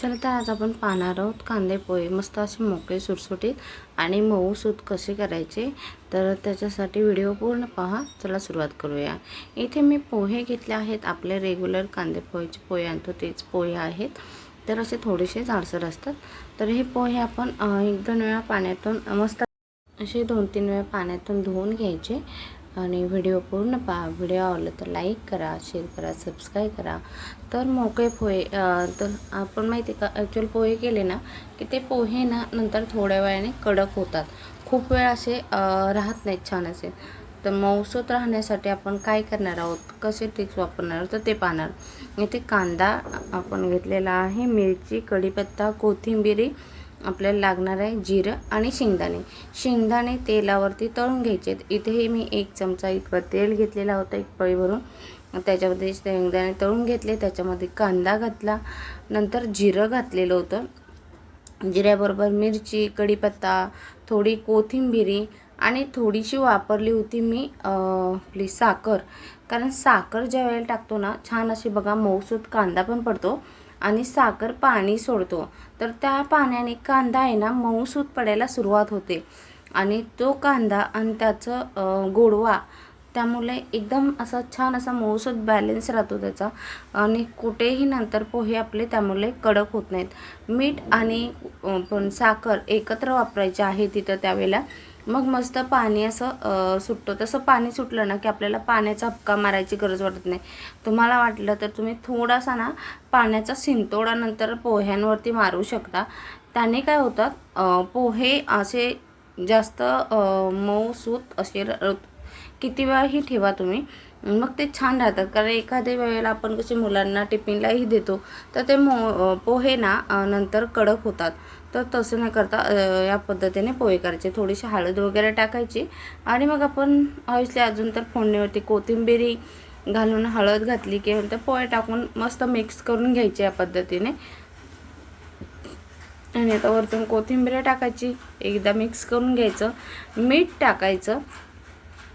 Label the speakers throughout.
Speaker 1: चला तर आज आपण पाहणार आहोत कांदे पोहे. मस्त असे मोकळे सुटसुटीत आणि मऊ सूत कसे करायचे? तर त्याच्यासाठी व्हिडिओ पूर्ण पहा. चला सुरुवात करूया. इथे मी पोहे घेतले आहेत. आपले रेग्युलर कांदे पोहेचे पोहे आणतो. तेच पोहे आहेत. तर असे थोडेसे जाडसर असतात. तर हे पोहे आपण एक दोन वेळा पाण्यातून मस्त असे दोन तीन वेळा पाण्यातून धुवून घ्यायचे. आणि व्हिडिओ पूर्ण पहा. व्हिडिओ आवडला तर लाईक करा शेअर करा सबस्क्राईब करा. तर मोकळे पोहे तर आपण माहिती आहे का ॲक्च्युअल पोहे केले ना की ते पोहे ना नंतर थोड्या वेळाने कडक होतात. खूप वेळ असे राहत नाहीत छान असे. तर मऊसूत राहण्यासाठी आपण काय करणार आहोत? कसे ट्रिक्स वापरणार आहोत? तर ते पाहणार. इथे कांदा आपण घेतलेला आहे मिरची कढीपत्ता कोथिंबिरी आपल्याला लागणार आहे जिरं आणि शेंगदाणे. शेंगदाणे तेलावरती तळून घ्यायचे इथेही मी एक चमचा इतकं तेल घेतलेला होता एक पळी भरून. त्याच्यामध्ये शेंगदाणे तळून घेतले त्याच्यामध्ये कांदा घातला नंतर जिरं घातलेलं होतं. जिऱ्याबरोबर मिरची कढीपत्ता थोडी कोथिंबिरी आणि थोडीशी वापरली होती मी आपली साखर. कारण साखर ज्या वेळेला टाकतो ना छान अशी बघा मऊसूत कांदा पण पडतो. आणि साखर पाणी सोडतो. तर त्या पाण्याने कांदा आहे ना मऊसूत पडायला सुरुवात होते. आणि तो कांदा आणि त्याचं गोडवा त्यामुळे एकदम असा छान असा मऊसूत बॅलेन्स राहतो त्याचा. आणि कुठेही नंतर पोहे आपले त्यामुळे कडक होत नाहीत. मीठ आणि पण साखर एकत्र वापरायचे आहे तिथं त्यावेळेला. मग मस्त पाणी असं सुटतो सुटतं. तसं पाणी सुटलं ना की आपल्याला पाण्याचा हपका मारायची गरज वाटत नाही. तुम्हाला वाटलं तर तुम्ही थोडासा ना पाण्याचा शिंतोडा नंतर पोह्यांवरती मारू शकता. त्याने काय होतात पोहे असे जास्त मऊ सूत असे र- किती वेळाही ठेवा तुम्ही. मग ते छान राहतात. कारण एखाद्या वेळेला आपण कसे मुलांना टिफिनलाही देतो तर ते मो पोहे ना नंतर कडक होतात. तर तसं न करता या पद्धतीने पोहे करायचे. थोडीशी हळद वगैरे टाकायची. आणि मग आपण ऑईसली अजून तर फोडणीवरती कोथिंबिरी घालून हळद घातली की नंतर पोहे टाकून मस्त मिक्स करून घ्यायचे या पद्धतीने. आणि आता वरतून कोथिंबीर टाकायची. एकदा मिक्स करून घ्यायचं. मीठ टाकायचं.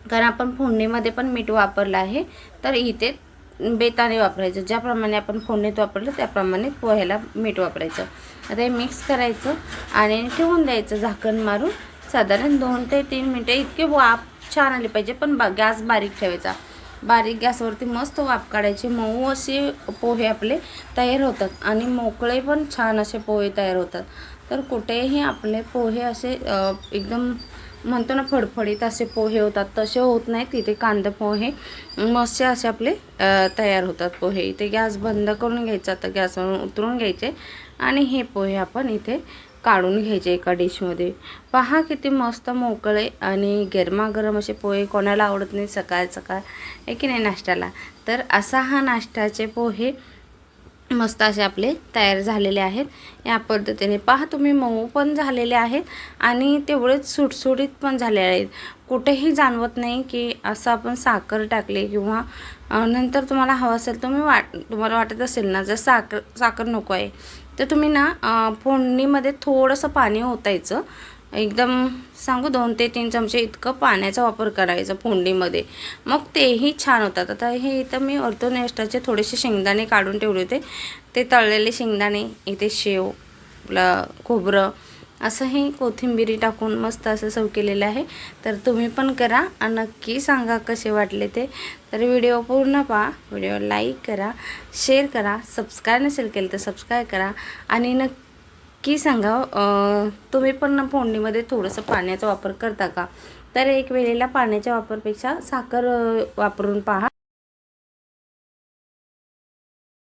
Speaker 1: कारण आपण फोडणीमध्ये पण मीठ वापरलं आहे. तर इथे बेताने वापरायचं. ज्याप्रमाणे आपण फोडणीत वापरलं त्याप्रमाणे पोह्याला मीठ वापरायचं. आता हे मिक्स करायचं आणि ठेवून द्यायचं झाकण मारून. साधारण दोन ते तीन मिनटं इतके वाफ छान आली पाहिजे. पण बा गॅस बारीक ठेवायचा. बारीक गॅसवरती मस्त वाफ काढायची. मऊ असे पोहे आपले तयार होतात. आणि मोकळे पण छान असे पोहे तयार होतात. तर कुठेही आपले पोहे असे एकदम म्हणतो ना फडफडीत असे पोहे होतात. तसे होत नाहीत. तिथे कांदा पोहे मस्त असे आपले तयार होतात पोहे. इथे गॅस बंद करून घ्यायचा. आता गॅसवरून उतरून घ्यायचे. आणि हे पोहे आपण इथे काढून घ्यायचे एका डिशमध्ये. पहा किती मस्त मोकळे आणि गरमागरम असे पोहे कोणाला आवडत नाही सकाळ सकाळ. आहे की नाही नाश्त्याला? तर असा हा नाश्त्याचे पोहे मस्त असे आपले तयार झालेले आहेत. या पद्धतीने पहा तुम्ही मऊ पण झालेले आहेत आणि तेवढेच सुटसुटीत पण झालेले आहेत. कुठेही जाणवत नाही की असं आपण साखर टाकले किंवा नंतर तुम्हाला हवं असेल तुम्ही वाट तुम्हाला वाटत असेल ना जर साखर साखर नको आहे तर तुम्ही ना फोडणीमध्ये थोडंसं पाणी ओतायचं. एकदम सांगू दोन ते तीन चमचे इतकं पाण्याचा वापर करायचा फोंडीमध्ये मग तेही छान होतात. आता हे इथं मी ऑर्थोनेस्टाचे थोडेसे शेंगदाणे काढून ठेवले होते. ते तळलेले शेंगदाणे इथे शेव आपलं खोबरं असं हे कोथिंबिरी टाकून मस्त असं सव केलेलं आहे. तर तुम्ही पण करा आणि नक्की सांगा कसे वाटले ते. तर व्हिडिओ पूर्ण पहा. व्हिडिओ लाईक करा शेअर करा. सबस्क्राईब नसेल केलं तर सबस्क्राईब करा. आणि नक्की की सांगा तुम्ही पण फोडणीमध्ये थोडंसं पाण्याचा वापर करता का? तर एक वेळेला पाण्याच्या वापरपेक्षा साखर वापरून पहा.